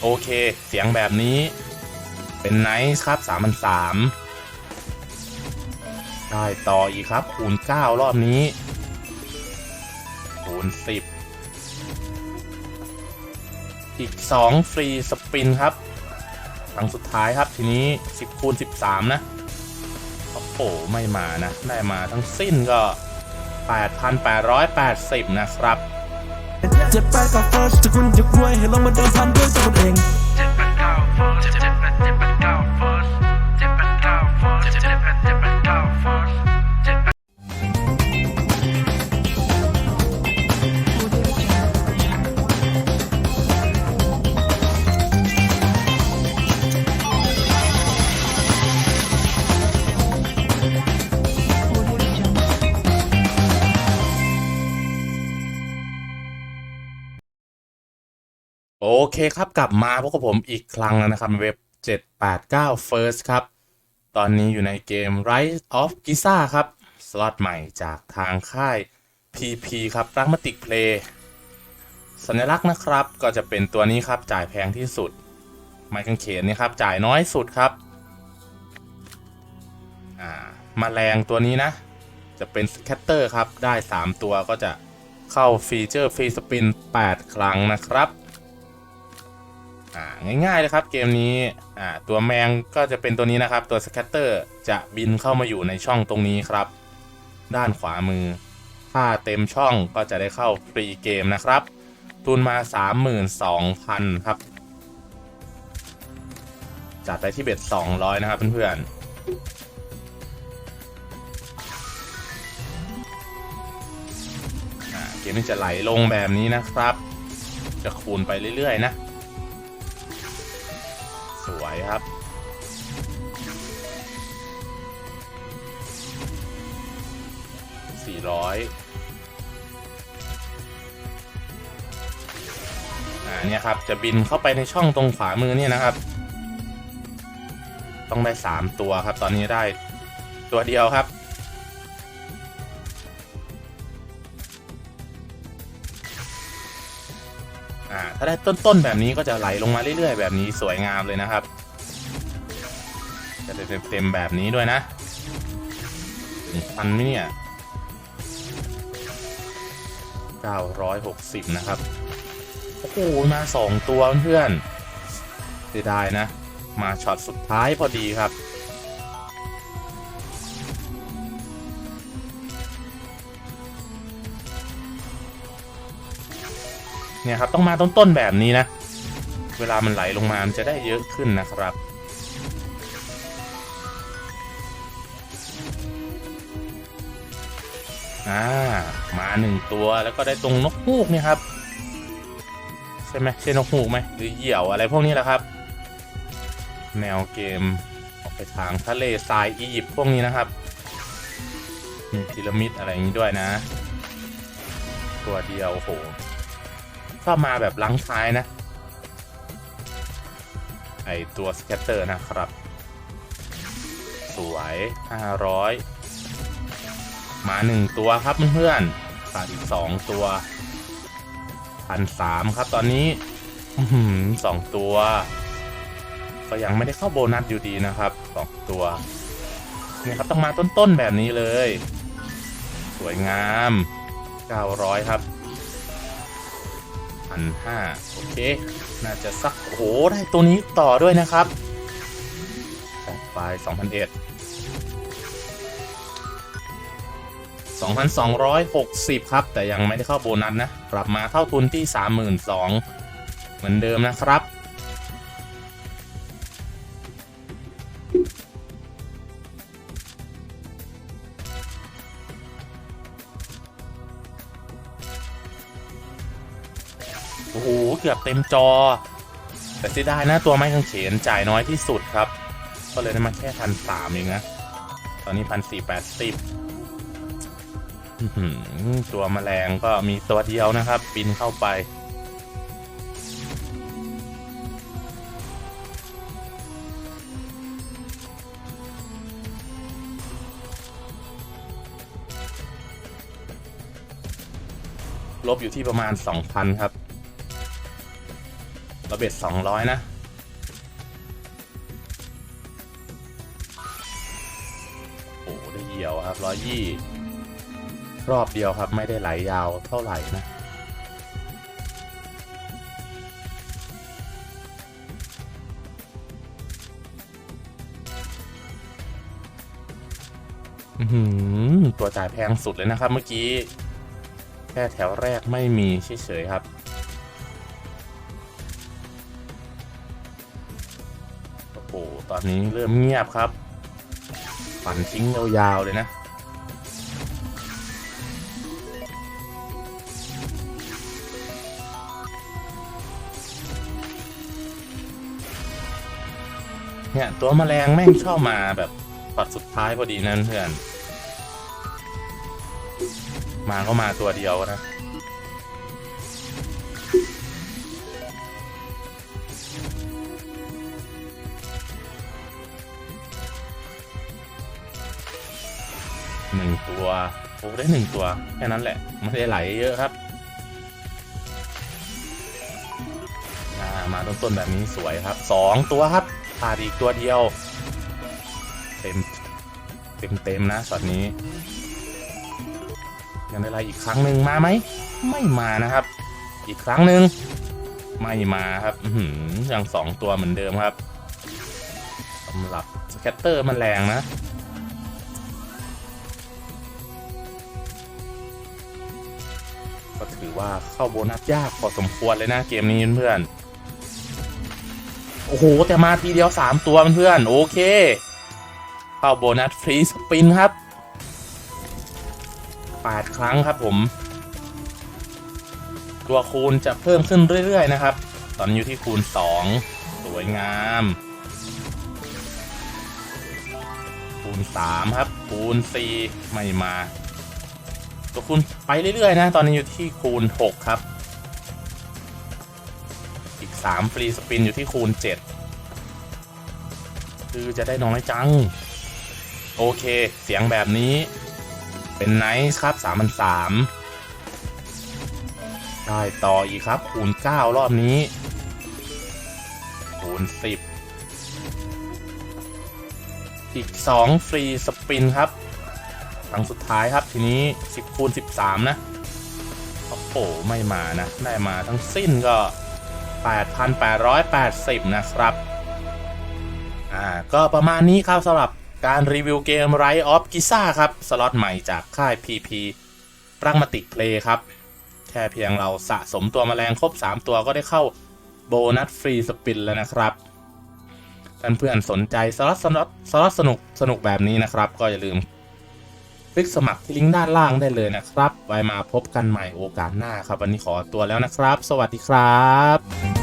โอเค เสียงแบบนี้ เป็นไนท์ครับ3 0 0ได้ต่ออีกครับคูณ9รอบนี้คูณ10อีก2ฟรีสปินครับครั้งสุดท้ายครับทีนี้10คูณ13นะ โอ้โห ไม่มานะ ได้มาทั้งสิ้นก็8,880นะครับ เจ็บแปดกับเฟิร์สจะคุณอยากรวยให้ลองมาเดินพันด้วยตัวคนเอง โอเคครับกลับมาพบกับผมอีกครั้งแล้วนะครับเว็บ 789 First ครับ ตอนนี้อยู่ในเกม Rise of Giza ครับ สล็อตใหม่จากทางค่าย PP ครับรักมติกเพลย์สัญลักษณ์นะครับก็จะเป็นตัวนี้ครับจ่ายแพงที่สุด ไม้กางเขนนี่ครับ จ่ายน้อยสุดครับมาแรงตัวนี้นะ จะเป็นสแคตเตอร์ครับ ได้ 3 ตัวก็จะเข้าฟีเจอร์ฟรีสปิน 8 ครั้งนะครับ อ่าง่ายๆเลยครับเกมนี้อ่าตัวแมงก็จะเป็นตัวนี้นะครับ ตัวสแคตเตอร์จะบินเข้ามาอยู่ในช่องตรงนี้ครับ ด้านขวามือ ถ้าเต็มช่องก็จะได้เข้าฟรีเกมนะครับ ทุนมา 32,000 ครับ จัดไปที่เบ็ด200 นะครับเพื่อนๆเกมนี้จะไหลลงแบบนี้นะครับ จะคูณไปเรื่อย ๆ นะ ร้อยอ่าเนี่ยครับ จะบินเข้าไปในช่องตรงขวามือเนี่ยนะครับ ต้องได้สามตัวครับ ตอนนี้ได้ตัวเดียวครับอ่าถ้าได้ต้นๆแบบนี้ก็จะไหลลงมาเรื่อยๆ แบบนี้สวยงามเลยนะครับ จะเต็มๆแบบนี้ด้วยนะพันไหมเนี่ย 960 นะครับ โอ้โห มา 2 ตัวเพื่อนเสียดายนะ มาช็อตสุดท้ายพอดีครับ เนี่ยครับ ต้องมาต้นๆแบบนี้นะ เวลามันไหลลงมา มันจะได้เยอะขึ้นนะครับ อ่ามาหนึ่งตัวแล้วก็ได้ตรงนกฮูกเนี่ยครับใช่ไหมใช่นกฮูกไหมหรือเหยี่ยวอะไรพวกนี้แหละครับ แนวเกมออกไปทางทะเลทรายอียิปต์พวกนี้นะครับมีพีระมิดอะไรอย่างนี้ด้วยนะ ตัวเดียวโหชอบมาแบบลังท้ายนะ ไอตัวสแกตเตอร์นะครับ สวย 500 มาหนึ่งตัวครับเพื่อนๆขาดอีกสองตัวพันสามครับตอนนี้อื้อหือสองตัว ก็ยังไม่ได้เข้าโบนัสอยู่ดีนะครับสองตัวเนี่ยครับต้องมาต้นๆแบบนี้เลย สวยงาม900ครับพันห้าโอเค น่าจะสักโอ้โหได้ตัวนี้ต่อด้วยนะครับ ต่อไป2,001 2,260 ครับ แต่ยังไม่ได้เข้าโบนัสนะ กลับมาเข้าทุนที่ 32,000 เหมือนเดิมนะครับ โอ้โห เกือบเต็มจอ แต่เสียดายนะตัวไม้กางเขนจ่ายน้อยที่สุดครับ ก็เลยได้มาแค่พันสามเองนะ ตอนนี้พันสี่แปดสิบ ตัวแมลงก็มีตัวเดียวนะครับ บินเข้าไป ลบอยู่ที่ประมาณ 2,000 ครับระเบ็ดสองร้อยนะโอ้ได้เหี่ยวครับร้อยยี่ รอบเดียวครับไม่ได้ไหลยาวเท่าไหร่นะหือตัวจ่ายแพงสุดเลยนะครับ เมื่อกี้ แค่แถวแรกไม่มีเฉยๆครับ โอ้โห ตอนนี้เริ่มเงียบครับปั่นทิ้งยาวๆเลยนะ เนี่ย ตัวแมลงแม่งชอบมาแบบปัดสุดท้ายพอดีนั่นเพื่อน มาก็มาตัวเดียวนะหนึ่งตัวโอ้ได้หนึ่งตัวแค่นั้นแหละไม่ได้ไหลเยอะครับมาต้นๆแบบนี้สวยครับสองตัวครับาดอีกตัวเดียว เต็มเต็มเต็มๆนะช็อตนี้ยังได้ไรอีกครั้งหนึ่งมาไหมไม่มานะครับ อีกครั้งหนึ่งไม่มาครับอือหือยังสองตัวเหมือนเดิมครับสำหรับสแคตเตอร์มันแรงนะก็ถือว่าเข้าโบนัสยากพอสมควรเลยนะเกมนี้เพื่อนๆ อ้โห แต่มาทีเดียว 3 ตัวเพื่อนโอเค เข้าโบนัสฟรีสปินครับ 8 ครั้งครับผม ตัวคูณจะเพิ่มขึ้นเรื่อย ๆ นะครับ ตอนนี้อยู่ที่คูณ 2 สวยงาม คูณ 3 ครับ คูณ 4 ไม่มา ตัวคูณไปเรื่อย ๆ นะ ตอนนี้อยู่ที่คูณ 6 ครับ อีก3ฟรีสปินอยู่ที่คูณ7คือจะได้น้อยจัง โอเค เสียงแบบนี้ เป็นไนท์ครับ3 3 0 0ได้ต่ออีกครับ คูณ9รอบนี้ คูณ10อีก2ฟรีสปินครับครั้งสุดท้ายครับทีนี้10คูณ13นะ โอ้โห ไม่มานะ ได้มาทั้งสิ้นก็ 8,880 นะครับ อ่า ก็ประมาณนี้ครับสำหรับการรีวิวเกม Rise of Giza ครับ สล็อตใหม่จากค่าย PP ปรังมาติเพลย์ครับ แค่เพียงเราสะสมตัวแมลงครบ 3 ตัวก็ได้เข้าโบนัสฟรีสปินแล้วนะครับเพื่อนๆสนใจสล็อตสล็อตสล็อตสนุกสนุกแบบนี้นะครับ ก็อย่าลืมคลิกสมัครที่ลิงก์ด้านล่างได้เลยนะครับ ไว้มาพบกันใหม่โอกาสหน้าครับ วันนี้ขอตัวแล้วนะครับ สวัสดีครับ